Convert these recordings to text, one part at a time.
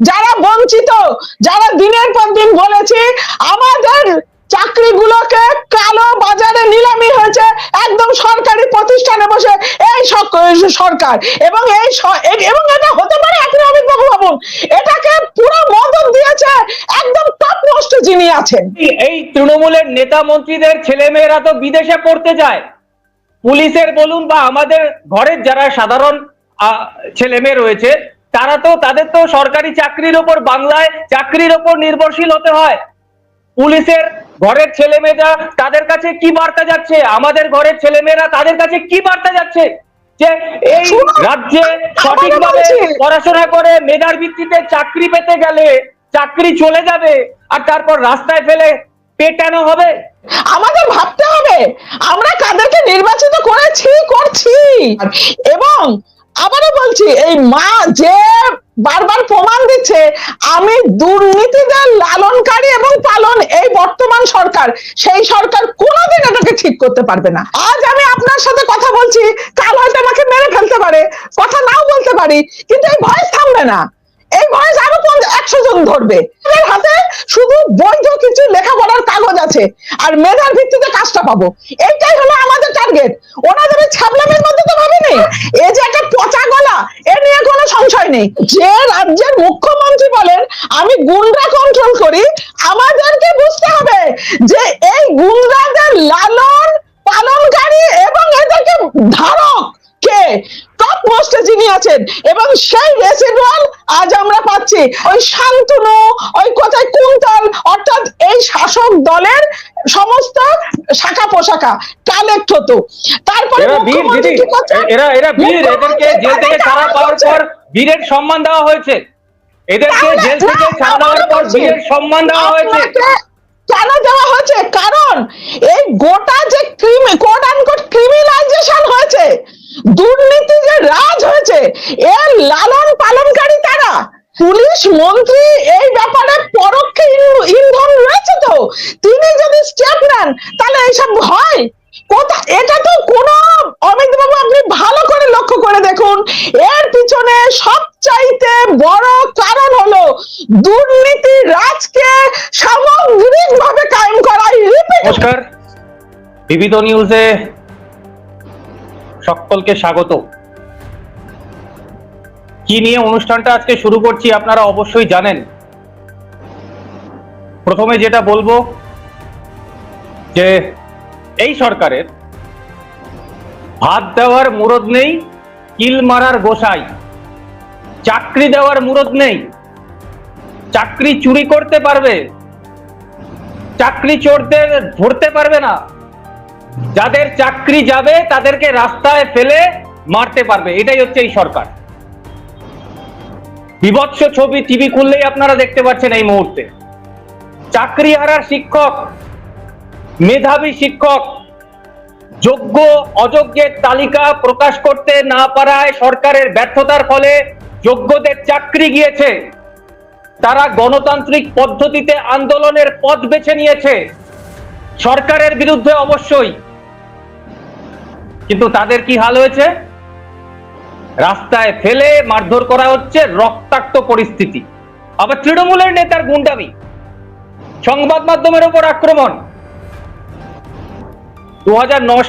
যারা বঞ্চিত, যারা দিনের পর দিন বলেছি, আমাদের চাকরিগুলোকে কালো বাজারে নিলামি হয়েছে, একদম সরকারি প্রতিষ্ঠানে বসে এই সরকার এবং এই এবং এটা হতে পারে এটাকে পুরো মদত দিয়েছে একদম টপ মোস্ট যিনি আছেন। এই- তৃণমূলের নেতা মন্ত্রীদের ছেলেমেয়েরা তো বিদেশে পড়তে যায় পুলিশের বলুন বা আমাদের ঘরের যারা সাধারণ ছেলে মেয়ে রয়েছে তারা তো তাদের তো সরকারি চাকরির ওপর বাংলায় চাকরির ওপর নির্ভরশীল হতে হয়। পুলিশের ঘরের ছেলে মেয়েরা তাদের কাছে কি বার্তা যাচ্ছে? আমাদের ঘরের ছেলে মেয়েরা তাদের কাছে কি বার্তা যাচ্ছে? যে এই রাজ্যে সঠিকভাবে পড়াশোনা করে মেধার ভিত্তিতে চাকরি পেতে গেলে চাকরি চলে যাবে আর তারপর রাস্তায় ফেলে পেটানো হবে? আমাদের ভাবতে হবে আমরা কাদেরকে নির্বাচিত করেছি করছি। এবং আবারও বলছি, এই মা যে বারবার প্রমাণ দিচ্ছে, আমি দুর্নীতিদের লালনকারী এবং পালন এই বর্তমান সরকার, সেই সরকার কোনোদিন এটাকে ঠিক করতে পারবে না। আজ আমি আপনার সাথে কথা বলছি, কাল হয়তো আমাকে মেরে ফেলতে পারে, কথা নাও বলতে পারি, কিন্তু এই ভয় থামবে না। এই বয়স আরও একশো জন ধরবে। হাতে শুধু বৈধ কিছু লেখাপড়ার কাগজ আছে, আর মেধার ভিত্তিতে কাজটা পাবো। এইটাই হলো আমাদের টার্গেট ওনাদের ছাবলামের মধ্যে তো ভাবেনি? এই যে একটা পচা গলা, এ নিয়ে কোনো সংশয় নেই। যে রাজ্যের মুখ্যমন্ত্রী বলেন, আমি গুন্ডা কন্ট্রোল করি, আমাদেরকে বুঝতে হবে যে এই গুন্ডাদের লালন পালনকারী এবং এদেরকে ধারক কে? টপ মোস্টে যিনি আছেন এবং সেই রেসিডুয়াল আজ আমরা পাচ্ছি। ওই শান্তনু ওই কোথায় কুন্তল অর্থাৎ এই শাসক দলের সমস্ত শাখা পোশাকা কালেক্ট হতো। তারপরে এরা? এরা বীর এদেরকে জেল থেকে ছাড়া পাওয়ার পর বীরের সম্মান দেওয়া হয়েছে। এদেরকে জেল থেকে ছাড়া পর বীরের সম্মান দেওয়া হয়েছে। কেন দেওয়া হয়েছে? কারণ এই গোটা যে ক্রিমি কোড আনকোড ক্রিমিনালাইজেশন হয়েছে দুর্নীতি যে রাজ হয়েছে, এর লালন পালনকারী তারা পুলিশ মন্ত্রী, এই ব্যাপারে পরোক্ষে ইন্ধন রয়েছে তো? তিনি যদি স্টেপ নেন, তাহলে এইসব হয়? কোথা এটা তো কোন অমিত বাবু আপনি ভালো করে লক্ষ্য করে দেখুন। এর পিছনে সবচাইতে বড় কারণ হলো দুর্নীতি রাজকে সামগ্রিকভাবে কায়েম করা রিপিট নমস্কার। বিবিধ নিউজে সকলকে স্বাগত। কি নিয়ে অনুষ্ঠানটা আজকে শুরু করছি আপনারা অবশ্যই জানেন। প্রথমে যেটা বলব, যে এই সরকারের ভাত দেওয়ার মুরদ নেই, কিল মারার গোসাই। চাকরি দেওয়ার মুরদ নেই। চাকরি চুরি করতে পারবে, চাকরি চোরদের ধরতে পারবে না। যাদের চাকরি যাবে, তাদেরকে রাস্তায় ফেলে মারতে পারবে। এটাই হচ্ছে এই সরকার। বিভৎস ছবি টিভি খুললেই আপনারা দেখতে পাচ্ছেন এই মুহূর্তে। চাকরি হারার শিক্ষক, মেধাবী শিক্ষক, যোগ্য, অযোগ্যের তালিকা প্রকাশ করতে না পারায় সরকারের ব্যর্থতার ফলে যোগ্যদের চাকরি গিয়েছে। তারা গণতান্ত্রিক পদ্ধতিতে আন্দোলনের পথ বেছে নিয়েছে। সরকারের বিরুদ্ধে অবশ্যই কিন্তু তাদের কি হাল হয়েছে? রাস্তায় ফেলে মারধর করা হচ্ছে রক্তাক্ত পরিস্থিতি। আবার তৃণমূলের নেতার গুন্ডামি, সংবাদ মাধ্যমের উপর আক্রমণ। দু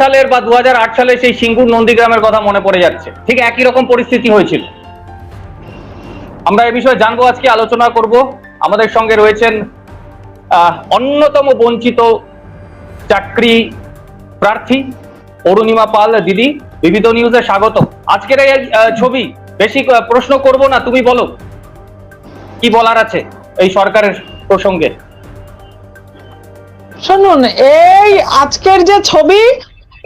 সালের বা দু সালের সেই সিঙ্গুর নন্দীগ্রামের কথা মনে পড়ে যাচ্ছে। ঠিক একই রকম পরিস্থিতি হয়েছিল। আমরা এ বিষয়ে জানব, আজকে আলোচনা করব। আমাদের সঙ্গে রয়েছেন অন্যতম বঞ্চিত চাকরি প্রার্থী অরুণিমা পাল, দিদি, বিবিধ নিউজে স্বাগত। আজকের এই ছবি, বেশি প্রশ্ন করব না, তুমি বলো। কি বলার আছে এই সরকারের প্রসঙ্গে? শুনুন, এই আজকের যে ছবি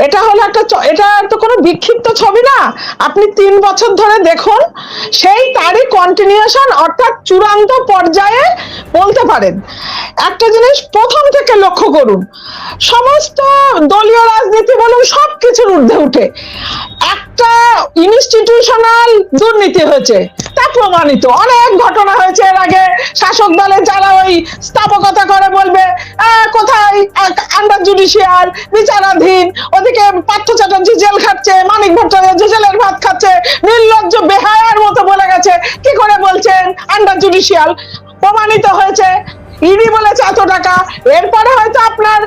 এটা হলো একটা এটা তো কোনো বিক্ষিপ্ত ছবি না। আপনি তিন বছর ধরে দেখুন, সেই তারই কন্টিনিউশন অর্থাৎ চূড়ান্ত পর্যায়ে বলতে পারেন। একটা জিনিস প্রথম থেকে লক্ষ্য করুন, সমস্ত দলীয় রাজনীতি বলুন সব কিছুর ঊর্ধ্বে উঠে। একটা ইনস্টিটিউশনাল দুর্নীতি হয়েছে। তা প্রমাণিত। অনেক ঘটনা হয়েছে এর আগে। শাসক দলের যারা ওই স্থাপকতা করে বলবে "আহ, কোথায়? আন্ডার জুডিশিয়াল বিচারাধীন ওদের এদিকে পার্থ চ্যাটার্জি জেল খাচ্ছে মানিক ভট্টাচার্য জেলের ভাত খাচ্ছে নির্লজ্জ বেহায়ার মতো বলে গেছে। কি করে বলছেন? আন্ডার জুডিশিয়াল প্রমাণিত হয়েছে। ইডি বলেছে এত টাকা। এরপরে হয়তো আপনার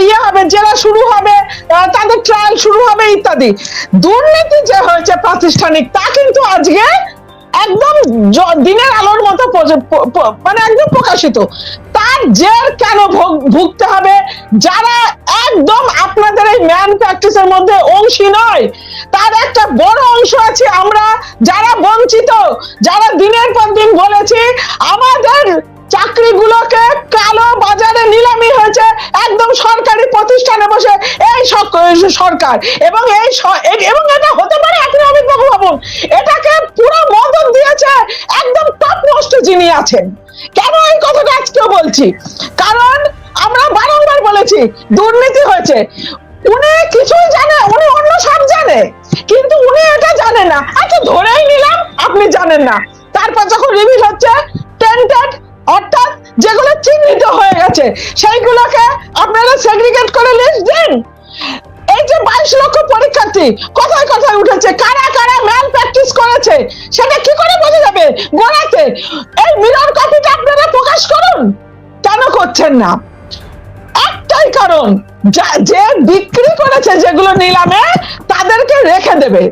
ইয়ে হবে জেরা শুরু হবে তাদের ট্রায়াল শুরু হবে ইত্যাদি। দুর্নীতি যে হয়েছে প্রাতিষ্ঠানিক, তা কিন্তু আজকে একদম দিনের আলোর মতো মানে একদম প্রকাশিত। তার জের কেন ভোগ- ভুগতে হবে? যারা একদম আপনাদের এই ম্যান প্র্যাকটিসের মধ্যে অংশী নয়, তার একটা বড় অংশ আছে আমরা। যারা বঞ্চিত, যারা দিনের পর দিন বলেছি, আমাদের চাকরিগুলোকে কালো বাজারে নিলামি হয়েছে? একদম সরকারি প্রতিষ্ঠানে বসে এই সরকার এবং এই এবং এটা হতে পারে আপনি অমিত বাবু ভাবুন এটাকে পুরো মদত দিয়েছে একদম টপ মোস্ট যিনি আছেন। কেন এই কথাটা আজকেও বলছি? কারণ আমরা বারংবার বলেছি, দুর্নীতি হয়েছে। উনি কিছুই জানে, উনি অন্য সব জানে, কিন্তু উনি এটা জানে না। আচ্ছা ধরেই নিলাম, আপনি জানেন না। তারপর যখন রিভিল হচ্ছে টেন্টেড অর্থাৎ যেগুলো চিহ্নিত হয়ে গেছে, সেইগুলোকে আপনারা সেগ্রিগেট করে লিস্ট দিন। এই যে বাইশ লক্ষ পরীক্ষার্থী কোথায় কোথায় উঠেছে, কারা কারা ম্যাল প্র্যাকটিস করেছে, সেটা কি করে বোঝা যাবে? গোড়াতে এই মিরর কপিটা আপনারা প্রকাশ করুন। কেন করছেন না? একটাই কারণ যা- বিক্রি করেছে যেগুলো নিলামে, তাদেরকে রেখে দেবে।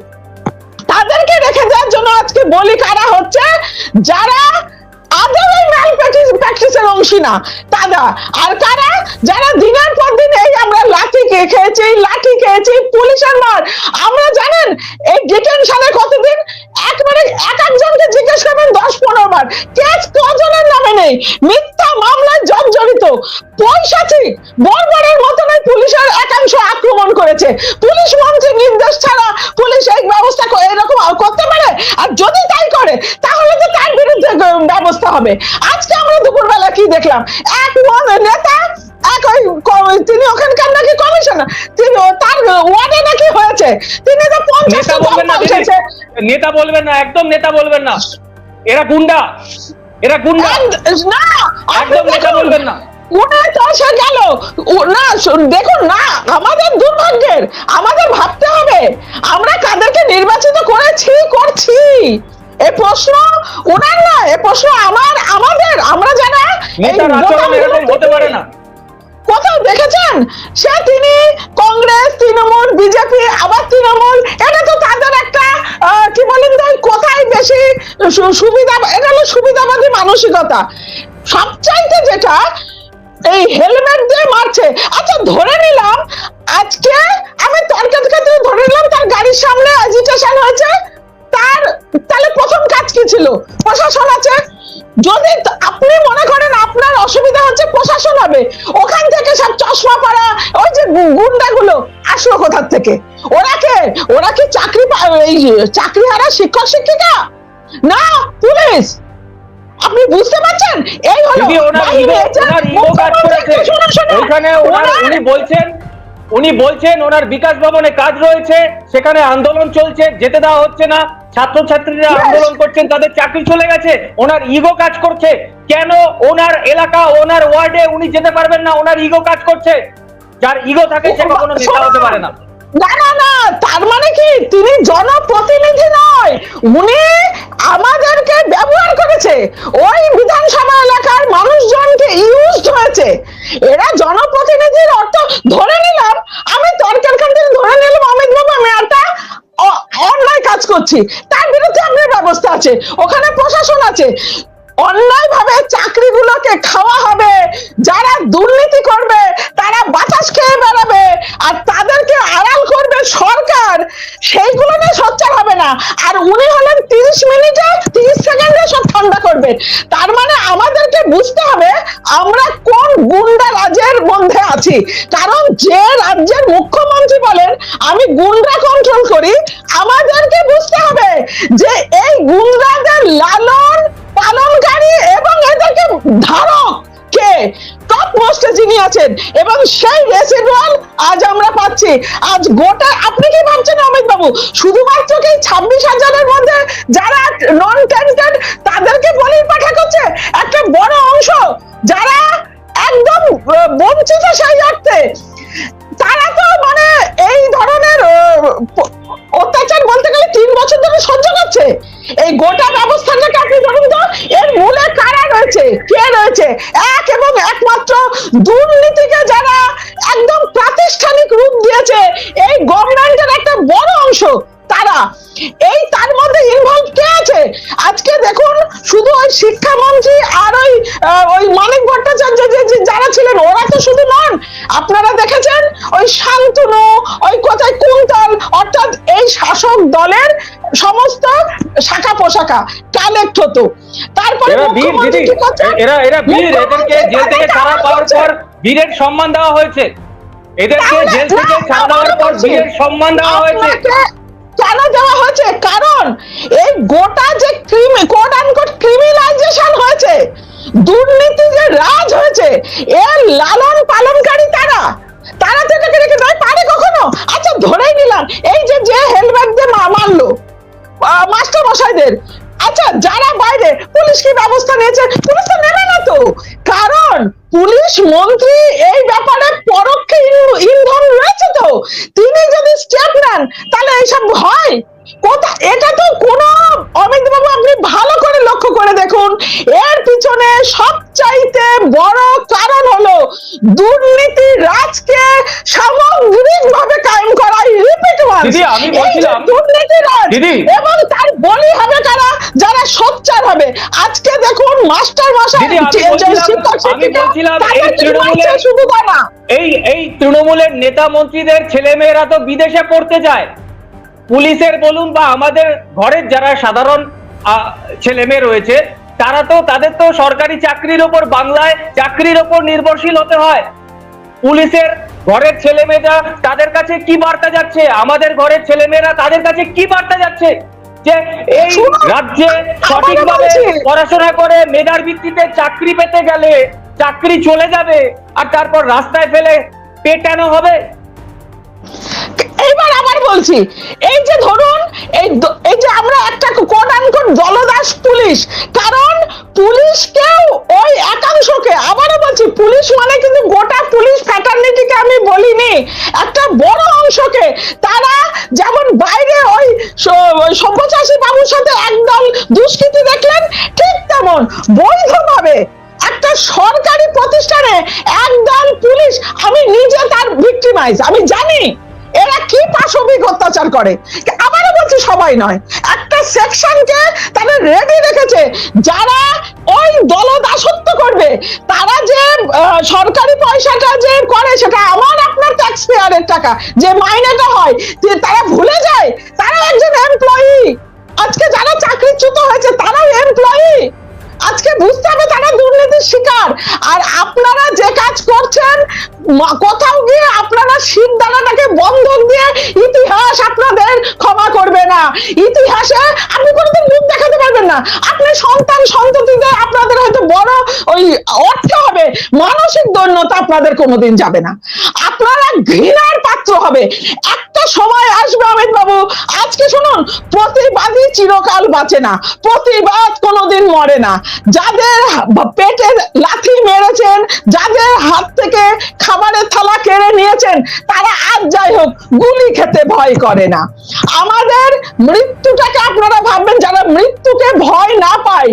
তাদেরকে রেখে দেওয়ার জন্য আজকে বলি কারা হচ্ছে? যারা আদৌ এই ম্যাল প্র্যাকটিসের অংশী না, তারা। আর কারা যারা দিনের পর দিন এই আমরা লাঠি খেয়েছি লাঠি খেয়েছি পুলিশের মার। আমরা জানেন, এই ডিটেনশনে কতদিন? একবারে এক একজনকে জিজ্ঞেস করবেন দশ পনেরো বার। কেস কজনের নামে নেই? মিথ্যা মামলায় জর্জরিত পৈশাচিক বর্বরের মতন পুলিশের একাংশ আক্রমণ করেছে। পুলিশ মন্ত্রীর নির্দেশ ছাড়া পুলিশ এই ব্যবস্থা এরকম করতে পারে? আর যদি তাই করে, তাহলে তো তার বিরুদ্ধে গ- ব্যবস্থা হবে। আজকে আমরা দুপুরবেলা কি দেখলাম? এক নেতা এক ওই তিনি ওখানকার নাকি কমিশনার? তিনি তার ওয়ার্ডে নাকি হয়েছে? তিনি তো পঞ্চাশটা নেতা বলবেন না একদম নেতা বলবেন না। এরা গুন্ডা। এরা গুন্ডা। না একদম নেতা বলবেন না। গেল। না দেখুন না আমাদের দুর্ভাগ্যের। আমাদের ভাবতে হবে আমরা কাদেরকে নির্বাচিত করেছি করছি। এই প্রশ্ন ওনার না এই প্রশ্ন আমার আমাদের আমরা যারা হতে পারে না। কোথাও দেখেছেন? সে তিনি কংগ্রেস তৃণমূল বিজেপি আবার তৃণমূল এটা তো তাদের একটা কি বলেন তো কোথায় বেশি সুবিধা এটা হলো সুবিধাবাদী মানসিকতা। সবচাইতে যেটা এই হেলমেট দিয়ে মারছে। আচ্ছা ধরে নিলাম আজকে আমি তর্কের ক্ষেত্রে ধরে নিলাম তার গাড়ির সামনে এজিটেশন হয়েছে। তার তাহলে প্রথম কাজ কি ছিল? প্রশাসন আছে। যদি আপনি মনে করেন আপনার অসুবিধা হচ্ছে প্রশাসন হবে ওখান থেকে সব চশমা পরা ওই যে গুন্ডাগুলো আসলো কোথার থেকে? ওরা কে? ওরা কি চাকরি এই চাকরি হারা শিক্ষক শিক্ষিকা? না পুলিশ। আপনি বুঝতে পারছেন? এই হলো ওনার- উনি বলছেন উনি বলছেন ওনার বিকাশ ভবনে কাজ রয়েছে সেখানে আন্দোলন চলছে যেতে দেওয়া হচ্ছে না। ছাত্রছাত্রীরা আন্দোলন করছেন তাদের চাকরি চলে গেছে ওনার ইগো কাজ করছে। কেন ওনার এলাকা ওনার ওয়ার্ডে উনি যেতে পারবেন না ওনার ইগো কাজ করছে? যার ইগো থাকে সে কখনো নেতা হতে পারে না। না না না তার মানে কি? তিনি জনপ্রতিনিধি নয় উনি আমাদেরকে ব্যবহার করেছে। ওই বিধানসভা এলাকার মানুষজনকে ইউজড হয়েছে। এরা জনপ্রতিনিধির অর্থ ধরে নিলাম আমি তর্কের থেকে ধরে নিলাম অমিত বাবু আমি একটা অন্যায় কাজ করছি। তার বিরুদ্ধে আপনার ব্যবস্থা আছে। ওখানে প্রশাসন আছে। অন্যায় ভাবে চাকরিগুলোকে খাওয়া হবে, যারা দুর্নীতি করবে, তারা বাতাস খেয়ে বেড়াবে, আর তাদেরকে আড়াল করবে সরকার, সেইগুলো নিয়ে সোচ্চার হবে না। আর উনি হলেন তিরিশ মিনিটে, তিরিশ সেকেন্ডে সব ঠান্ডা করবেন তার মানে আমাদেরকে বুঝতে হবে, আমরা কোন গুন্ডা রাজের মধ্যে আছি। কারণ যে রাজ্যের মুখ্যমন্ত্রী বলেন, আমি গুন্ডা কন্ট্রোল করি, আমাদেরকে বুঝতে হবে যে এই গুন্ডাদের লালন পালনকারী এবং এদেরকে ধারক কে? টপ মোস্টে যিনি আছেন, এবং সেই রেসিডুয়াল আজ আমরা পাচ্ছি। আজ গোটা, আপনি কি ভাবছেন অমিত বাবু? শুধুমাত্র কি ছাব্বিশ হাজারের মধ্যে যারা নন টেন্টেড তাদেরকে বলির পাঠা করছে? একটা বড় অংশ যারা একদম বঞ্চিত সেই অর্থে। তারা তো মানে এই ধরনের অত্যাচার বলতে গেলে তিন বছর ধরে সহ্য করছে। এই গোটা ব্যবস্থাটাকে আপনি ধরুন তো, এর মূলে কারা রয়েছে? কে রয়েছে? এক এবং একমাত্র দুর্নীতিকে যারা একদম প্রাতিষ্ঠানিক রূপ দিয়েছে, এই গভর্নমেন্টের একটা বড় অংশ, তারা। এই তার মধ্যে ইনভলভ কে আছে? আজকে দেখুন, শুধু ওই শিক্ষামন্ত্রী আর ওই ওই মানিক ভট্টাচার্য যে যারা ছিলেন, ওরা তো শুধু নন, আপনারা দলের সমস্ত শাখা পোশাকা কালেক্ট হতো। তারপরে এরা? এরা বীর এদেরকে জেল থেকে ছাড়া পাওয়ার পর বীরের সম্মান দেওয়া হয়েছে। এদেরকে জেল থেকে ছাড়া পর বীরের সম্মান দেওয়া হয়েছে। কেন দেওয়া হয়েছে? কারণ এই গোটা যে ক্রিমি কোড আনকোড ক্রিমিনালাইজেশন হয়েছে দুর্নীতি যে রাজ হয়েছে এর লালন পালনকারী তারা তারা তো এটাকে রেখে দেয়? পারে কখনো? আচ্ছা ধরেই নিলাম। এই যে যে হেলমেট দিয়ে মারলো মাস্টার মশাইদের। আচ্ছা যারা বাইরে, পুলিশ কি ব্যবস্থা নিয়েছে? পুলিশ তো নেবে না তো। কারণ পুলিশ মন্ত্রী এই ব্যাপারে পরোক্ষে ইন্ধন রয়েছে তো। তিনি যদি স্টেপ নেন, তাহলে এইসব হয়। কোথা এটা তো কোনো অমিত বাবু আপনি ভালো করে লক্ষ্য করে দেখুন। এর পিছনে সবচাইতে বড় কারণ হলো দুর্নীতি রাজকে সামগ্রিক ভাবে কায়েম করা রিপিট দিদি, আমি বলছিলাম- দিদি। এবং তার বলি হবে কারা? যারা সোচ্চার হবে। আজকে দেখুন মাস্টার মশাই আমি যে- যে বলছিলাম- শিক্ষক আমি শিক্ষিকা, বলছিলাম এই তৃণমূলের- শুধু না। এই এই তৃণমূলের নেতা মন্ত্রীদের ছেলে মেয়েরা তো বিদেশে পড়তে যায়। পুলিশের বলুন বা আমাদের ঘরের যারা সাধারণ ছেলে মেয়ে রয়েছে তারা তো তাদের তো সরকারি চাকরির ওপর বাংলায় চাকরির ওপর নির্ভরশীল হতে হয়। পুলিশের ঘরের ছেলে মেয়েরা তাদের কাছে কি বার্তা যাচ্ছে? আমাদের ঘরের ছেলে মেয়েরা তাদের কাছে কি বার্তা যাচ্ছে? যে এই রাজ্যে সঠিকভাবে পড়াশোনা করে মেধার ভিত্তিতে চাকরি পেতে গেলে চাকরি চলে যাবে আর তারপর রাস্তায় ফেলে পেটানো হবে? এইবার আবার বলছি এই যে ধরুন এই এই যে আমরা একটা কোট আনকোট দলদাস পুলিশ কারণ পুলিশকেও ওই একাংশকে আবারও বলছি, পুলিশ মানে কিন্তু গোটা পুলিশ ফ্যাটার্নিটিকে আমি বলিনি, একটা বড় অংশকে। তারা যেমন বাইরে ওই স- ওই সব্যসাচী বাবুর সাথে একদল দুষ্কৃতি দেখলেন, ঠিক তেমন বৈধভাবে একটা সরকারি প্রতিষ্ঠানে একদল পুলিশ, আমি নিজে তার ভিক্টিমাইজ আমি জানি এরা কি পাশবিক অত্যাচার করে। আবারও বলছি, সবাই নয়, একটা সেকশনকে তারা রেডি রেখেছে, যারা ওই দলদাসত্ব করবে। তারা যে সরকারি পয়সাটা যে করে, সেটা আমার আপনার ট্যাক্স পেয়ারের টাকা। যে মাইনেটা হয়, যে তারা ভুলে যায়, তারা একজন এমপ্লয়ি আজকে যারা চাকরিচ্যুত হয়েছে, তারাও এমপ্লয়ি আজকে বুঝতে হবে তারা দুর্নীতির শিকার। আর আপনারা যে কাজ করছেন কোথাও গিয়ে আপনারা শিরদানাটাকে বন্ধক দিয়ে ইতিহাস আপনাদের ক্ষমা করবে না। ইতিহাসে আপনি কোনোদিন মুখ দেখাতে পারবেন না। আপনি সন্তান, সন্ততিদের আপনাদের হয়তো বড় ওই অর্থ হবে। মানসিক দৈন্যতা আপনাদের কোনোদিন যাবে না। আপনারা ঘৃণার পাত্র হবে। একটা সময় আসবে অমিত বাবু আজকে শুনুন প্রতিবাদী চিরকাল বাঁচে না। প্রতিবাদ কোনোদিন মরে না। যাদের পেটে লাথি মেরেছেন, যাদের হাত থেকে খাবারের থালা কেড়ে নিয়েছেন, তারা আজ যাই হোক গুলি খেতে ভয় করে না। আমাদের মৃত্যুটাকে আপনারা ভাববেন, যারা মৃত্যুকে ভয় না পায়,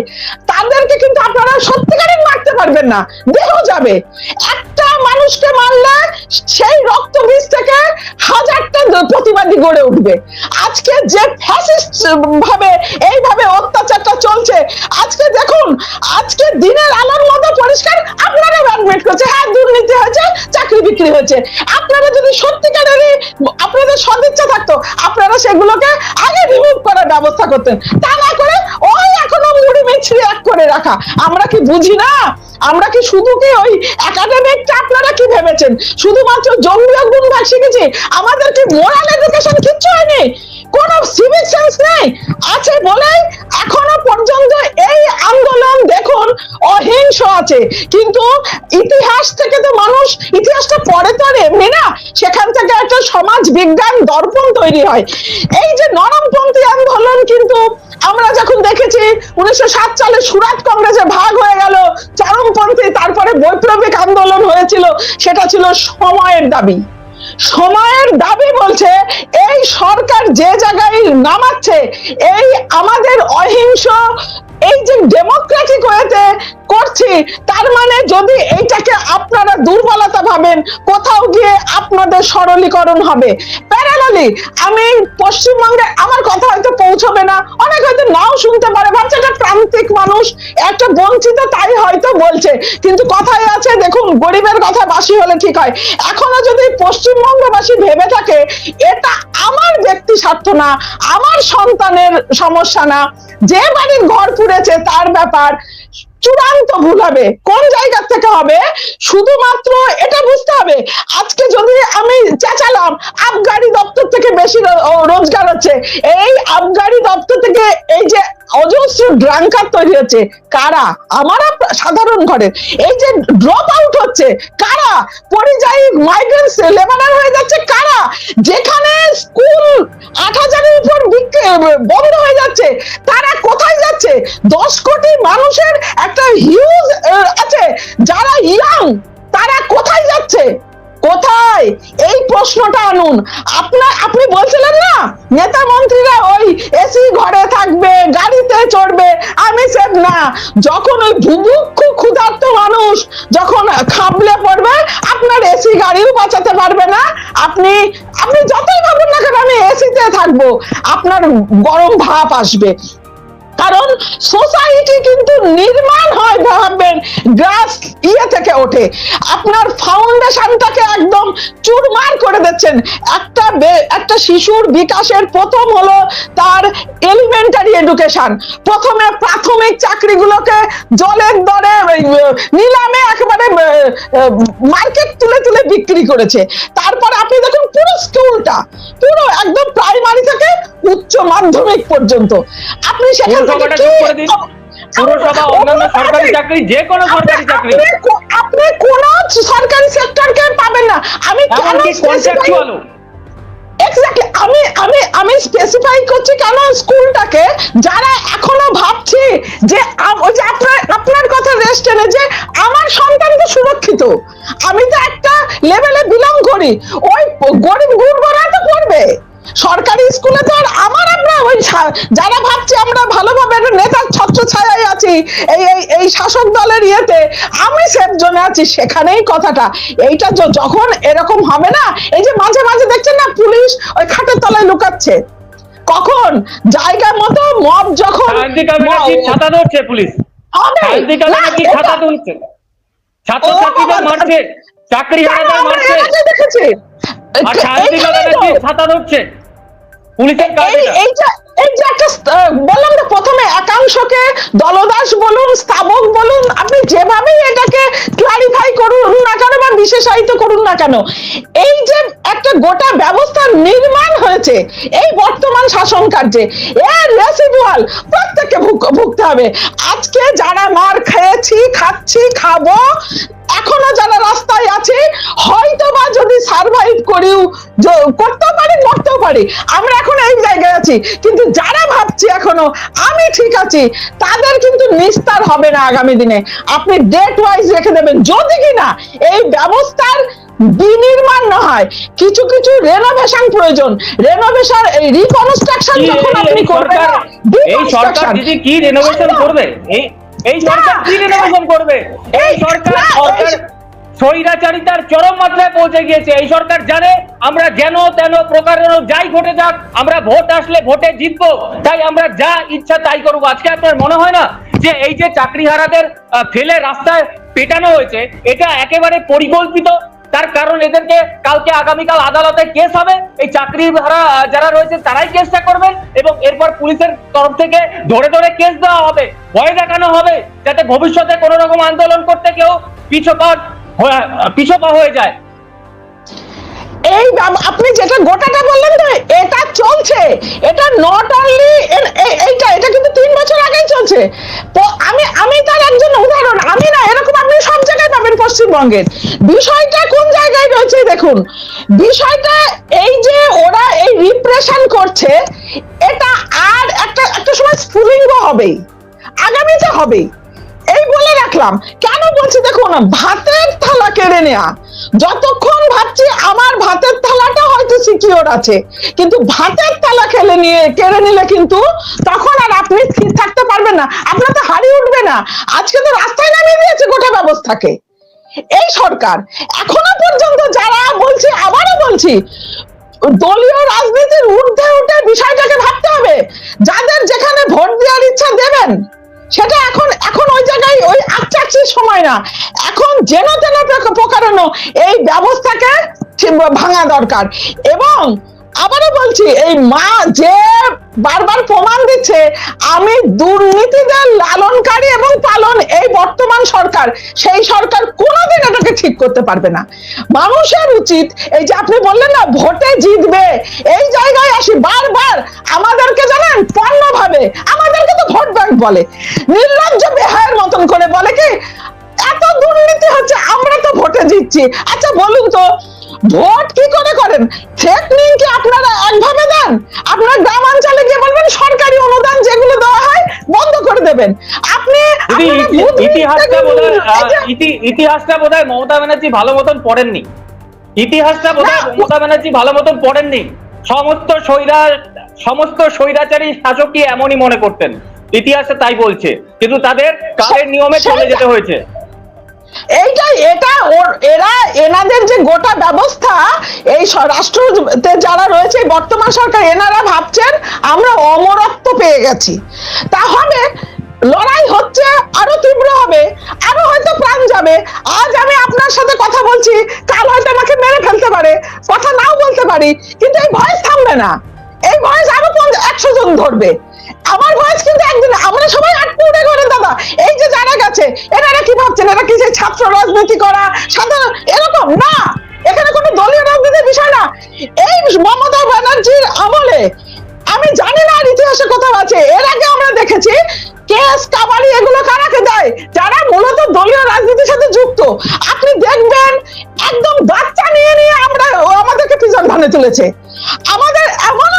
তাদেরকে কিন্তু আপনারা সত্যিকারের মারতে পারবেন না। দেহ যাবে। একটা মানুষকে মারলে সেই রক্ত বীজ থেকে হাজারটা প্রতিবাদী গড়ে উঠবে। আজকে যে ফ্যাসিস্ট ভাবে এইভাবে অত্যাচারটা চলছে, আজকে দেখুন আজকে দিনের আলোর মতো পরিষ্কার আপনারা অ্যাডমিট করছে। হ্যাঁ দুর্নীতি হয়েছে, চাকরি বিক্রি হয়েছে। আপনারা যদি সত্যিকারেরই আপনাদের সদিচ্ছা থাকতো, আপনারা সেগুলোকে আগে রিমুভ করার ব্যবস্থা করতেন। তা না করে ওই এখনও মুড়ি মিছড়ি এক করে রাখা। আমরা কি বুঝি না? আমরা কি শুধু কি ওই একাডেমিকটা আপনারা কি ভেবেছেন? শুধুমাত্র জঙ্গি গুণ ভাগ শিখেছি? আমাদের কি মোরাল এডুকেশন কিচ্ছু হয়নি? কোন সিভিক সেন্স নেই। আছে বলেই এখনও পর্যন্ত এই আন্দোলন দেখুন অহিংস আছে। কিন্তু ইতিহাস থেকে তো মানুষ, ইতিহাসটা পড়ে তো এমনি না, সেখান থেকে একটা সমাজ বিজ্ঞান দর্পণ তৈরি হয়। এই যে নরমপন্থী আন্দোলন কিন্তু আমরা যখন দেখেছি, উনিশশো সাত সালে সুরাত কংগ্রেসে ভাগ হয়ে গেল, চরমপন্থী তারপরে বৈপ্লবিক আন্দোলন হয়েছিল, সেটা ছিল সময়ের দাবি। সময়ের দাবি বলছে, এই সরকার যে জায়গায় নামাচ্ছে, এই আমাদের অহিংস, এই যে ডেমোক্রেটিক ওয়েতে করছি, তার মানে যদি এইটাকে আপনারা দুর্বলতা ভাবেন, কোথাও গিয়ে আপনাদের সরলীকরণ হবে। প্যারালালি আমি পশ্চিমবঙ্গে আমার কথা হয়তো পৌঁছবে না, অনেক হয়তো নাও শুনতে পারে একটা প্রান্তিক মানুষ, একটা বঞ্চিত তাই হয়তো বলছে। কিন্তু কথাই আছে, দেখুন, গরিবের কথা বাসি হলে ঠিক হয়। এখনও যদি পশ্চিমবঙ্গবাসী ভেবে থাকে, এটা আমার ব্যক্তি স্বার্থ না, আমার সন্তানের সমস্যা না, যে বাড়ির ঘর পুড়েছে তার ব্যাপার। চূড়ান্ত ভুল হবে। কোন জায়গা থেকে হবে? শুধুমাত্র এটা বুঝতে হবে, আজকে যদি আমি চেঁচালাম, আবগারি দপ্তর থেকে বেশি রোজগার হচ্ছে, এই আবগারি দপ্তর থেকে এই যে অজস্র ড্রাঙ্কার তৈরি হচ্ছে, কারা? আমার সাধারণ ঘরের এই যে ড্রপ আউট হচ্ছে, কারা? পরিযায়ী মাইগ্রেন্টস লেবানার হয়ে যাচ্ছে, কারা? যেখানে স্কুল আট হাজারের উপর বন্ধ হয়ে যাচ্ছে যাচ্ছে দশ কোটি মানুষের একটা হিউজ আছে, যারা ইয়াং তারা কোথায় যাচ্ছে? কোথায়? এই প্রশ্নটা আনুন। আপনার আপনি বলছিলেন না, নেতা মন্ত্রীরা ওই এসি ঘরে থাকবে, গাড়িতে চড়বে, আমি সেব না। যখন ওই ভুভুক্ষ ক্ষুধার্ত মানুষ যখন খাবলে পড়বে, আপনার এসি গাড়িও বাঁচাতে পারবে না। আপনি আপনি যতই ভাবুন না কেন, আমি এসিতে থাকব। আপনার গরম ভাপ আসবে। কারণ সোসাইটি কিন্তু নির্মাণ হয় ভাববেন গ্রাস ইয়ে থেকে ওঠে। আপনার ফাউন্ডেশনটাকে একদম চুরমার করে দিচ্ছেন। একটা একটা শিশুর বিকাশের প্রথম হলো তার এলিমেন্টারি এডুকেশন প্রথমে প্রাথমিক চাকরিগুলোকে জলের দরে নিলামে একেবারে মার্কেট তুলে তুলে বিক্রি করেছে। তারপর স্কুলটা পুরো একদম প্রাইমারি থেকে উচ্চ মাধ্যমিক পর্যন্ত। আপনি সেখান থেকে কি। পুরসভা অন্যান্য সরকারি চাকরি যে কোনো সরকারি চাকরি। আপনি কোন সরকারি সেক্টরকে পাবেন না। আমি কেন কন্ট্রাকচুয়ালও এক্স্যাক্টলি আমি আমি আমি স্পেসিফাই করছি কেন স্কুলটাকে? যারা এখনও ভাবছে যে যে আপনার আপনার কথা রেস্ট এনে যে আমার সন্তান তো সুরক্ষিত। আমি তো একটা লেভেলে বিলং করি। ওই গরিব গুরবরা তো করবে সরকারি স্কুলে তো আর আমার আমরা ওই যারা ভাবছে আমরা ভালোভাবে একটা নেতার ছত্র ছায়ায় আছি এই এই এই শাসক দলের ইয়েতে আমি সেফ জোনে আছি সেখানেই কথাটা। এইটা যখন এরকম হবে না এই যে মাঝে মাঝে দেখছেন না পুলিশ ওই খাটের তলায় লুকাচ্ছে। কখন? জায়গা মতো মব যখন ছাতা ধরছে পুলিশ? ছাতা ছাত্রছাত্রীদের মারছে চাকরি আমরা মারছে? আর। ছাতা ধরছে? পুলিশের একটা বললাম তো প্রথমে একাংশকে দলদাস বলুন স্থাবক বলুন আপনি যেভাবেই এটাকে ক্লারিফাই করুন না কেন বা বিশেষায়িত করুন না কেন এই যে একটা গোটা ব্যবস্থা নির্মাণ হয়েছে এই বর্তমান শাসন কার্যে এর রেসিডুয়াল প্রত্যেককে ভুগ- ভুগতে হবে। আজকে যারা মার খেয়েছি খাচ্ছি খাব এখনও যারা রাস্তায় আছে হয়তো বা যদি সার্ভাইভ করিও করতেও পারি মরতেও পারি। আমরা এখন এই জায়গায় আছি। কিন্তু যারা ভাবছি এখনও আমি ঠিক আছি তাদের কিন্তু নিস্তার হবে না আগামী দিনে। আপনি ডেট ওয়াইজ রেখে দেবেন। যদি কিনা এই ব্যবস্থার বিনির্মাণ না হয় কিছু কিছু রেনোভেশন প্রয়োজন। রেনোভেশন এই রিকনস্ট্রাকশন যখন আপনি করবেন এই সরকার দিদি কি রেনোভেশন করবে? এই এই সরকার কি রিনোভেশন করবে। এই সরকার সরকার স্বৈরাচারিতার চরম মাত্রায় পৌঁছে গিয়েছে। এই সরকার জানে আমরা যেন তেন প্রকারের যাই ঘটে যাক আমরা ভোট আসলে ভোটে জিতবো তাই আমরা যা ইচ্ছা তাই করব। আজকে আপনার মনে হয় না যে এই যে চাকরিহারাদের ফেলে রাস্তায় পেটানো হয়েছে এটা একেবারে পরিকল্পিত তার কারণ এদেরকে কালকে আগামীকাল আদালতে কেস হবে। এই চাকরি হারা যারা রয়েছে তারাই কেসটা করবেন এবং এরপর পুলিশের তরফ থেকে ধরে ধরে কেস দেওয়া হবে, ভয় দেখানো হবে, যাতে ভবিষ্যতে কোনো রকম আন্দোলন করতে কেউ পিছপা পিছপা হয়ে যায়। এই আপনি যেটা গোটাটা বললেন তো, এটা চলছে। এটা নট অনলি এইটা, এটা কিন্তু তিন বছর আগেই চলছে। তো আমি আমি তার একজন উদাহরণ, আমি না, এরকম আপনি সব জায়গায় পাবেন পশ্চিমবঙ্গের। বিষয়টা কোন জায়গায় রয়েছে দেখুন। বিষয়টা এই যে ওরা এই রিপ্রেশন করছে, এটা আর একটা একটা সময় স্ফুলিঙ্গ হবেই। আগামীতে হবেই। এই বলে রাখলাম। কেন বলছি দেখুন, ভাতের থালা কেড়ে নেওয়া যতক্ষণ ভাবছি আমার ভাতের থালাটা হয়তো সিকিওর আছে, কিন্তু ভাতের থালা খেলে নিয়ে, কেড়ে নিলে কিন্তু তখন আর আপনি স্থির থাকতে পারবেন না, আপনার তো হারিয়ে উঠবে না। আজকে তো রাস্তায় নামিয়ে দিয়েছে গোটা ব্যবস্থাকে। এই সরকার, এখনও পর্যন্ত যারা বলছি, আবারও বলছি, দলীয় রাজনীতির ঊর্ধ্বে উঠে বিষয়টাকে ভাবতে হবে। যাদের যেখানে ভোট দেওয়ার ইচ্ছা দেবেন। সেটা এখন এখন ওই জায়গায় ওই আচ্ছাচ্ছির সময় না। এখন যেন তেন প্রকারণ এই ব্যবস্থাকে ভাঙা দরকার। এবং আবারও বলছি, এই মা যে বারবার প্রমাণ দিচ্ছে, আমি দুর্নীতিদের লালনকারী এবং পালন এই বর্তমান সরকার, সেই সরকার কোনোদিন এটাকে ঠিক করতে পারবে না। মানুষের উচিত, এই যে আপনি বললেন না, ভোটে জিতবে, এই জায়গায় আসি, বারবার আমাদেরকে জানেন পণ্য ভাবে আমাদেরকে তো ভোট ব্যাংক বলে, নির্লজ্জ বেহায়ের মতন করে বলে কি, এত দুর্নীতি হচ্ছে, আমরা তো ভোটে জিতছি। আচ্ছা বলুন তো ভোট কি করে করেন? থ্রেটনিং কি আপনারা একভাবে দেন? আপনারা গ্রামাঞ্চলে গিয়ে বলবেন সরকারি অনুদান যেগুলো দেওয়া হয় বন্ধ করে দেবেন। আপনি ইতিহাসটা বোধহয় ইতিহাসটা বোধহয় মমতা ব্যানার্জি ভালো মতন পড়েননি। ইতিহাসটা বোধহয় মমতা ব্যানার্জি ভালো মতন পড়েননি। সমস্ত স্বৈরা সমস্ত স্বৈরাচারী শাসকই এমনই মনে করতেন। ইতিহাসে তাই বলছে। কিন্তু তাদের কালের নিয়মে চলে যেতে হয়েছে। এইটাই, এটা ওর এরা এনাদের যে গোটা ব্যবস্থা, এই রাষ্ট্রতে যারা রয়েছে, বর্তমান সরকার, এনারা ভাবছেন আমরা অমরত্ব পেয়ে গেছি। তা হবে লড়াই হচ্ছে, আরও তীব্র হবে, আরও হয়তো প্রাণ যাবে। আজ আমি আপনার সাথে কথা বলছি, কাল হয়তো আমাকে মেরে ফেলতে পারে, কথা নাও বলতে পারি, কিন্তু এই ভয়েস থামবে না। এই ভয়েস আরও একশো জন ধরবে। আমার ভয়েস কিন্তু একদিন আমরা সবাই আটকে উঠে ঘরে দাদা। এই যে যারা গেছে কি ভাবছেন? এরা কি যে ছাত্র রাজনীতি করা? সাধারণ এরকম? না! এখানে কোনো দলীয় রাজনীতির বিষয় না। এই মমতা ব্যানার্জির আমলে, আমি জানি না ইতিহাসে কোথাও আছে। এর আগে আমরা দেখেছি কেস কাবাডি এগুলো কারাকে দেয়? যারা মূলত দলীয় রাজনীতির সাথে যুক্ত। আপনি দেখবেন, একদম বাচ্চা নিয়ে নিয়ে আমরা আমাদেরকে প্রিজন ভানে তুলেছে। আমাদের এমন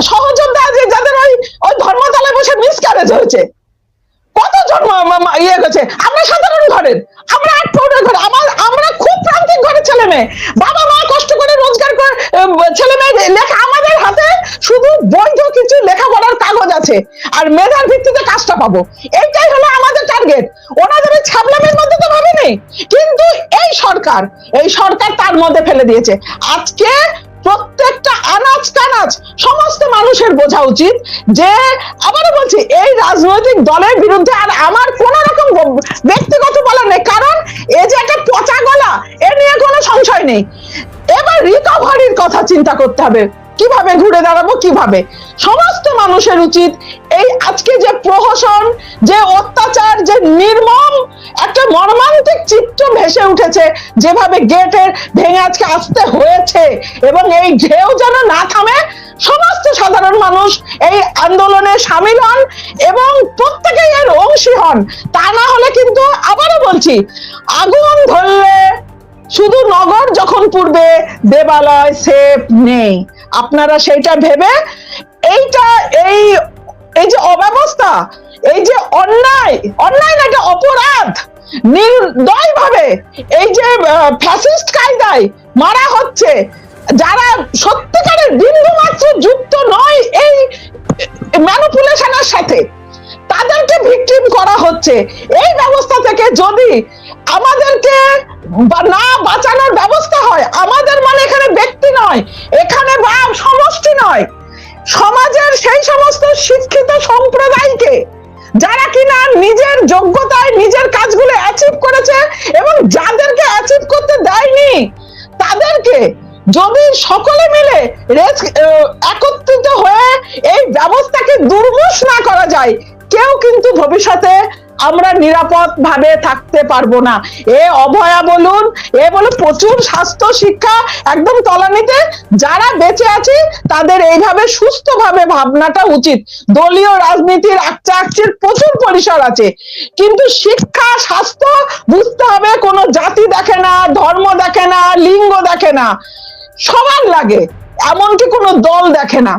সহযোদ্ধা আছে যাদের ওই ওই ধর্মতলায় বসে মিসক্যারেজ হয়েছে কতজন মা- মা- মা- ইয়ে গেছে আমরা সাধারণ ঘরের আমরা আট ফোটের ঘর, আমার, আমরা খুব প্রান্তিক ঘরের ছেলে মেয়ে। বাবা মা কষ্ট করে রোজগার করে ছেলে মেয়ে লেখা, আমাদের হাতে শুধু বৈধ কিছু লেখাপড়ার কাগজ আছে। আর মেধার ভিত্তিতে কাজটা পাবো। এইটাই হলো আমাদের টার্গেট ওনাদের ছাবলামের মধ্যে তো ভাবেনি? কিন্তু এই সরকার এই সরকার তার মধ্যে ফেলে দিয়েছে। আজকে প্রত্যেকটা আনাজ কানাজ সমস্ত মানুষের বোঝা উচিত যে, আবারও বলছি, এই রাজনৈতিক দলের বিরুদ্ধে আর আমার কোন রকম ব্যক্তিগত বলা নেই। কারণ এ যে একটা পচা গলা, এ নিয়ে কোনো সংশয় নেই। এবার রিকভারির কথা চিন্তা করতে হবে। কীভাবে ঘুরে দাঁড়াবো, কীভাবে? সমস্ত মানুষের উচিত এই আজকে যে প্রহসন, যে অত্যাচার, যে নির্মম একটা মর্মান্তিক চিত্র ভেসে উঠেছে, যেভাবে গেটের ভেঙে আজকে আসতে হয়েছে, এবং এই ঢেউ যেন না থামে, সমস্ত সাধারণ মানুষ এই আন্দোলনে সামিল হন এবং প্রত্যেকেই এর অংশী হন। তা না হলে কিন্তু আবারও বলছি, আগুন ধরলে শুধু নগর যখন পূর্বে দেবালয় সেফ নেই। আপনারা সেইটা ভেবে এইটা, এই এই যে অব্যবস্থা, এই যে অন্যায় অন্যায় না, এটা অপরাধ। নির্দয় ভাবে এই যে ফ্যাসিস্ট কায়দায় মারা হচ্ছে, যারা সত্যিকারের বিন্দু মাত্র যুক্ত নয় এই ম্যানুপুলেশনের সাথে। তাদেরকে ভিকটিম করা হচ্ছে। এই ব্যবস্থা থেকে যদি আমাদেরকে না বাঁচানোর ব্যবস্থা হয়, আমাদের মানে এখানে ব্যক্তি নয়, এখানে বা সমষ্টি নয়। সমাজের সেই সমস্ত শিক্ষিত সম্প্রদায়কে যারা কিনা নিজের যোগ্যতায় নিজের কাজগুলো অ্যাচিভ করেছে এবং যাদেরকে অ্যাচিভ করতে দেয়নি, তাদেরকে যদি সকলে মিলে একত্রিত হয়ে এই ব্যবস্থাকে দুর্মুষ না করা যায়। কেউ কিন্তু ভবিষ্যতে আমরা নিরাপদ ভাবে থাকতে পারব না। এ অভয়া বলুন, এ বলে প্রচুর স্বাস্থ্য শিক্ষা একদম তলানিতে। যারা বেঁচে আছে, তাদের এইভাবে সুস্থভাবে ভাবনাটা উচিত। দলীয় রাজনীতির আকচা আকচির প্রচুর পরিসর আছে। কিন্তু শিক্ষা, স্বাস্থ্য বুঝতে হবে, কোনো জাতি দেখে না, ধর্ম দেখে না, লিঙ্গ দেখে না। সবার লাগে, এমনকি কোনো দল দেখে না।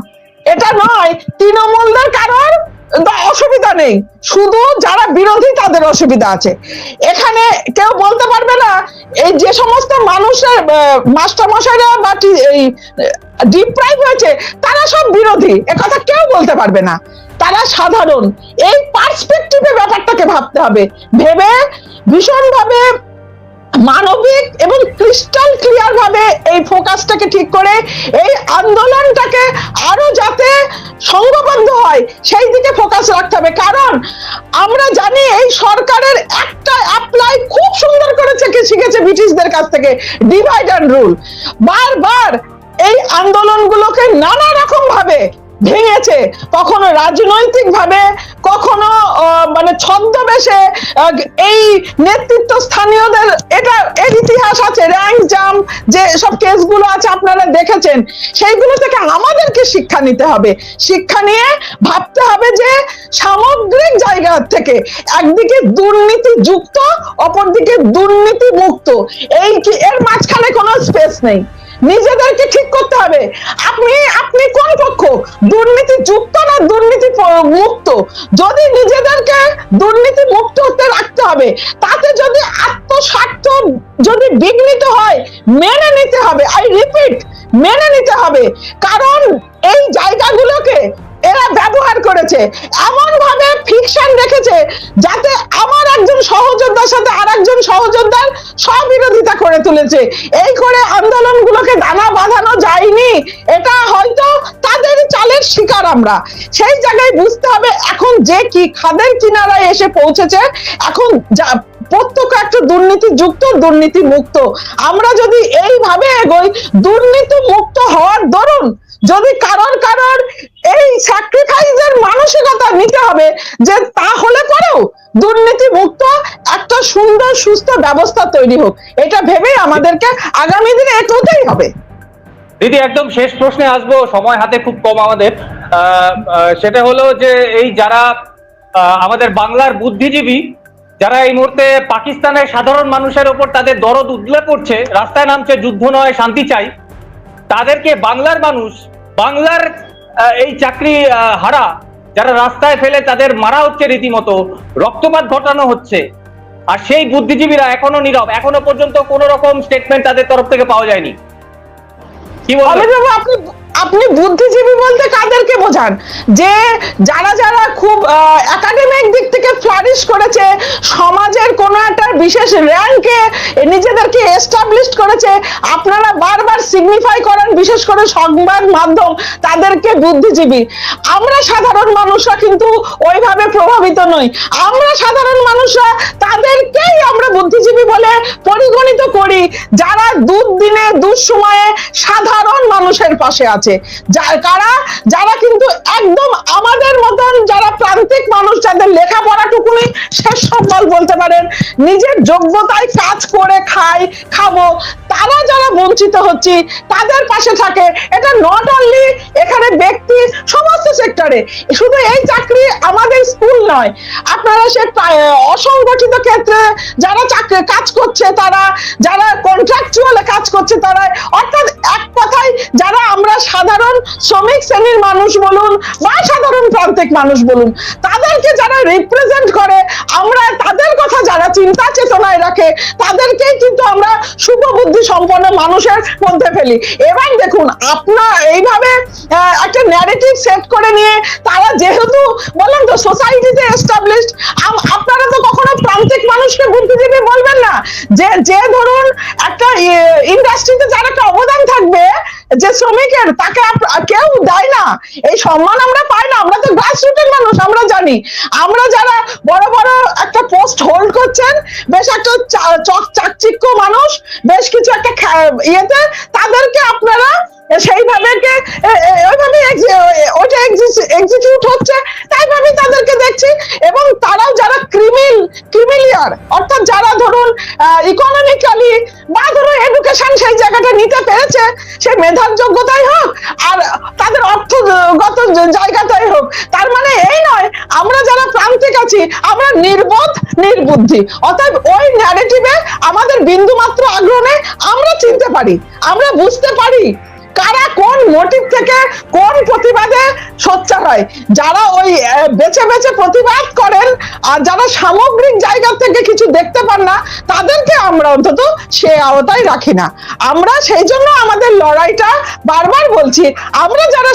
এটা নয়, তৃণমূলদের কারোর তা অসুবিধা নেই। শুধু যারা বিরোধী তাদের অসুবিধা আছে। এখানে কেউ বলতে পারবে না, এই যে সমস্ত মানুষের মাস্টার মশাইরা বা এই ডিপ্রাইভ হয়েছে, তারা সব বিরোধী। একথা কেউ বলতে পারবে না। তারা সাধারণ। এই পার্সপেক্টিভে ব্যাপারটাকে ভাবতে হবে। ভেবে ভীষণভাবে মানবিক এবং ক্রিস্টাল ক্লিয়ার ভাবে এই ফোকাসটাকে ঠিক করে এই আন্দোলনটাকে আরও যাতে সংঘবদ্ধ হয়, সেই দিকে ফোকাস রাখতে হবে। কারণ আমরা জানি এই সরকারের একটা অ্যাপ্লাই খুব সুন্দর করেছে শিখেছে ব্রিটিশদের কাছ থেকে ডিভাইড অ্যান্ড রুল বারবার এই আন্দোলনগুলোকে নানা রকম ভাবে ভেঙেছে। কখনো রাজনৈতিক ভাবে কখনো মানে ছদ্মবেশে এই নেতৃত্ব স্থানীয়দের, এটা, এর ইতিহাস আছে র্যাঙ্ক জাম যে সব কেসগুলো আছে আপনারা দেখেছেন, সেইগুলো থেকে আমাদেরকে শিক্ষা নিতে হবে। শিক্ষা নিয়ে ভাবতে হবে যে সামগ্রিক জায়গা থেকে একদিকে দুর্নীতি যুক্ত, অপরদিকে দুর্নীতি মুক্ত। এই এর মাঝখানে কোনো স্পেস নেই। নিজেদেরকে ঠিক করতে হবে। আপনি আপনি কোন পক্ষ? দুর্নীতি যুক্ত না দুর্নীতি মুক্ত? যদি নিজেদেরকে দুর্নীতি মুক্ত হতে রাখতে হবে, তাতে যদি আত্মস্বার্থ যদি বিঘ্নিত হয়, মেনে নিতে হবে। আই রিপিট মেনে নিতে হবে। কারণ এই জায়গাগুলোকে এরা ব্যবহার করেছে। এমন ভাবে ফিকশন রেখেছে যাতে আমার একজন সহযোদ্ধার সাথে আরেকজন সহযোদ্ধার স্ববিরোধিতা করে তুলেছে। এই করে আন্দোলনগুলোকে দানা বাঁধানো যায়নি। এটা হয়তো তাদের চালের শিকার আমরা। সেই জায়গায় বুঝতে হবে এখন যে কি খাদের কিনারায় এসে পৌঁছেছে, এখন যা প্রত্যেক একটা দুর্নীতি যুক্ত দুর্নীতি মুক্ত আমরা যদি এইভাবে এগোই দুর্নীতি মুক্ত হওয়ার দরুন যদি কারোর কারোর এই স্যাক্রিফাইসের মানসিকতা নিতে হবে, যে তাহলে পরেও দুর্নীতি মুক্ত একটা সুন্দর, সুস্থ ব্যবস্থা তৈরি হোক। এটা ভেবেই আমাদেরকে আগামী দিনে এগোতেই হবে। দিদি, একদম শেষ প্রশ্নে আসব। সময় হাতে খুব কম আমাদের। সেটা হলো যে এই যারা আমাদের বাংলার বুদ্ধিজীবী, যারা এই মুহূর্তে পাকিস্তানের সাধারণ মানুষের ওপর তাদের দরদ উদলে পড়ছে, রাস্তায় নামছে, যুদ্ধ নয়, শান্তি চাই, তাদেরকে বাংলার মানুষ বাংলার এই চাকরি হারা যারা রাস্তায় ফেলে তাদের মারা হচ্ছে রীতিমতো, রক্তপাত ঘটানো হচ্ছে। আর সেই বুদ্ধিজীবীরা এখনও নীরব। এখনও পর্যন্ত কোন রকম স্টেটমেন্ট তাদের তরফ থেকে পাওয়া যায়নি। কি অমিতবাবু আপনি আপনি বুদ্ধিজীবী বলতে কাদেরকে বোঝান? যে যারা যারা খুব একাডেমিক দিক থেকে ফ্লারিশ করেছে, সমাজের কোনো একটা বিশেষ র্যাঙ্কে নিজেদেরকে এস্টাবলিশ করেছে, আপনারা বারবার সিগনিফাই করেন, বিশেষ করে সংবাদ মাধ্যম, তাদেরকে বুদ্ধিজীবী। আমরা সাধারণ মানুষরা কিন্তু ওইভাবে প্রভাবিত নই। আমরা সাধারণ মানুষরা তাদেরকেই আমরা বুদ্ধিজীবী বলে পরিগণিত করি, যারা দুদিনে দুঃসময়ে সাধারণ মানুষের পাশে আছে। যা- কারা? যারা কিন্তু একদম আমাদের মতন যারা প্রান্তিক মানুষ, যাদের লেখাপড়া লেখাপড়াটুকুনি শেষ সম্বল বলতে পারেন। নিজের যোগ্যতায় কাজ করে খাই, খাব। তারা যারা বঞ্চিত হচ্ছে, তাদের পাশে থাকে। এটা নট অনলি এখানে ব্যক্তি, সমস্ত সেক্টরে শুধু এই চাকরি আমাদের স্কুল নয়। আপনারা সে অসংগঠিত ক্ষেত্রে যারা চাকরি, কাজ করছে তারা, যারা কন্ট্রাকচুয়ালে কাজ করছে তারা, অর্থাৎ এক কথায় যারা আমরা সাধারণ শ্রমিক শ্রেণির মানুষ বলুন বা সাধারণ প্রান্তিক মানুষ বলুন, তাদেরকে যারা রিপ্রেজেন্ট করে, আমরা তাদের কথা যারা চিন্তা চেতনায় রাখে, তাদেরকেই কিন্তু আমরা শুভ বুদ্ধি সম্পন্ন মানুষের মধ্যে ফেলি। এবার দেখুন, আপনার এইভাবে একটা ন্যারেটিভ সেট করে নিয়ে তারা যেহেতু, বললাম তো সোসাইটিতে এস্টাবলিশড আপনারা তো কখনো প্রান্তিক মানুষকে বুদ্ধিজীবী বলবেন না। যে যে ধরুন, একটা ইন্ডাস্ট্রিতে যার একটা অবদান থাকবে, যে শ্রমিকের, তাকে কেউ দেয় না। এই সম্মান আমরা পাই না। আমরা তো গ্রাসরুটের মানুষ, আমরা জানি। আমরা যারা বড় পোস্ট হোল্ড করছেন বেশ একটা চাকচিক্য মানুষ বেশ কিছু একটা ইয়েতে তাদেরকে আপনারা সেইভাবে ওইভাবে ওইটা এক্সিকিউট হচ্ছে তাই ভাবে তাদেরকে দেখছি। এবং তারাও যারা ক্রিমিল ক্রিমিলিয়ার অর্থাৎ যারা ধরুন ইকোনমিক্যালি বা ধরুন এডুকেশন সেই জায়গাটা নিতে পেরেছে, সেই মেধার যোগ্যতাই হোক, আর তাদের অর্থগত জায়গাটাই হোক, তার মানে এই নয়, আমরা যারা প্রান্তিক আছি, আমরা নির্বোধ, নির্বুদ্ধি। অতএব ওই ন্যারেটিভে আমাদের বিন্দু মাত্র আগ্রহ নেই, আমরা চিনতে পারি, আমরা বুঝতে পারি। কারা কোন মোটিভ থেকে কোন প্রতিবাদে সোচ্চার হয়? যারা ওই বেছে বেছে প্রতিবাদ করেন, আর যারা সামগ্রিক জায়গা থেকে কিছু দেখতে পান না, তাদেরকে আমরা অন্তত সে আওতায় রাখি না। আমরা সেই জন্য আমাদের লড়াইটা বারবার বলছি, আমরা যারা